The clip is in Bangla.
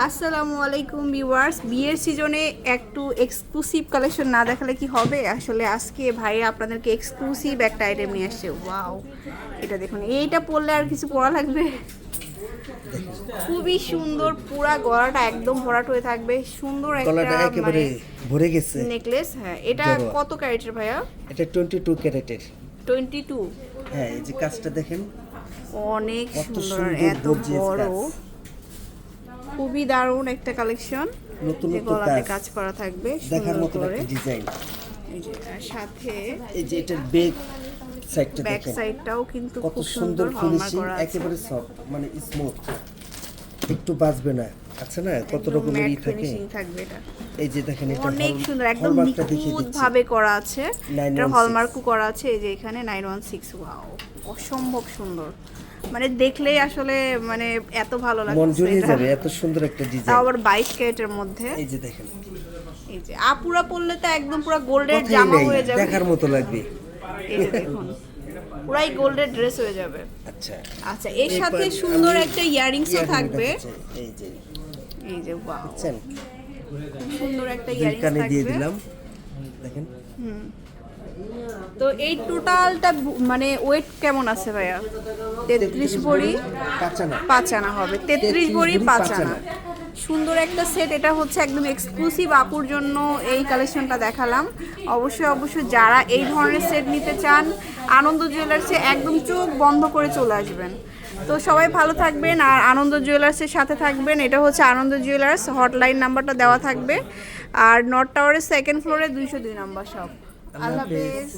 আসসালামু আলাইকুম ভিউয়ার্স। বিয়ের সিজনে একটু এক্সক্লুসিভ কালেকশন না দেখালে কি হবে? আসলে আজকে ভাই আপনাদেরকে এক্সক্লুসিভ একটা আইটেম নিয়ে আসছে। ওয়াও এটা দেখুন এইটা পরলে আর কিছু পরা লাগবে? খুবই সুন্দর পুরা গলাটা একদম ভরাট হয়ে থাকবে। সুন্দর গলাটা একটা একেবারে ভরে গেছে। নেকলেস হ্যাঁ। এটা কত ক্যারেটের ভাইয়া? এটা টোয়েন্টি টু ক্যারেটের। টোয়েন্টি টু হ্যাঁ এই যে কাজটা দেখেন। অনেক সুন্দর এত বড়। খুবই দারুণ একটা কালেকশন। নতুন নতুন গলাতে কাজ। করা থাকবে দেখার মতো একটা ডিজাইন। এই যে আর সাথে এই যে এটার বেগ সাইডটা ব্যাক সাইডটাও কিন্তু কত খুব সুন্দর ফিনিশিং একেবারে সফট মানে স্মুথ একটু বাজবে না আছে না? কত রকমের ই থাকে। এটা। এই যে দেখেন এটা অনেক সুন্দর একদম নিখুঁত ভাবে করা আছে। 916 এটা হলমার্কও করা আছে এই যে এখানে নাইন ওয়ান সিক্স ওয়াও অসম্ভব সুন্দর। মানে দেখলেই আসলে মানে এত ভালো মন লাগছে জুড়িয়ে যাবে এত সুন্দর একটা তাও ডিজাইন আবার বাইশ ক্যারেটের মধ্যে। এই যে দেখেন। এই যে আপুরা পরলে তো একদম পুরো গোল্ডের জামা হয়ে যাবে। দেখার মতো লাগবে। এই যে দেখুন পুরাই গোল্ডের ড্রেস হয়ে যাবে। আচ্ছা। আচ্ছা এর সাথে সুন্দর একটা ইয়ারিংসও থাকবে। এই যে। এই যে বাহ বুঝছেন? সুন্দর একটা ইয়ারিংস কানে দিয়ে থাকবে। দিলাম। দেখেন। তো এই টোটালটা মানে ওয়েট কেমন আছে ভাইয়া? তেত্রিশ ভরি পাঁচ আনা হবে। তেত্রিশ 33 ভরি পাঁচ আনা। সুন্দর একটা সেট এটা হচ্ছে একদম এক্সক্লুসিভ আপুর জন্য এই কালেকশনটা দেখালাম। অবশ্যই অবশ্যই যারা এই ধরনের সেট নিতে চান আনন্দ জুয়েলার্সে একদম চোখ বন্ধ করে চলে আসবেন। তো সবাই ভালো থাকবেন আর আনন্দ জুয়েলার্সের সাথে থাকবেন। এটা হচ্ছে আনন্দ জুয়েলার্স হটলাইন নাম্বারটা দেওয়া থাকবে। আর নর্থ টাওয়ারের সেকেন্ড ফ্লোরে দুইশো দুই নাম্বার সব আল্লাহ হাফেজ।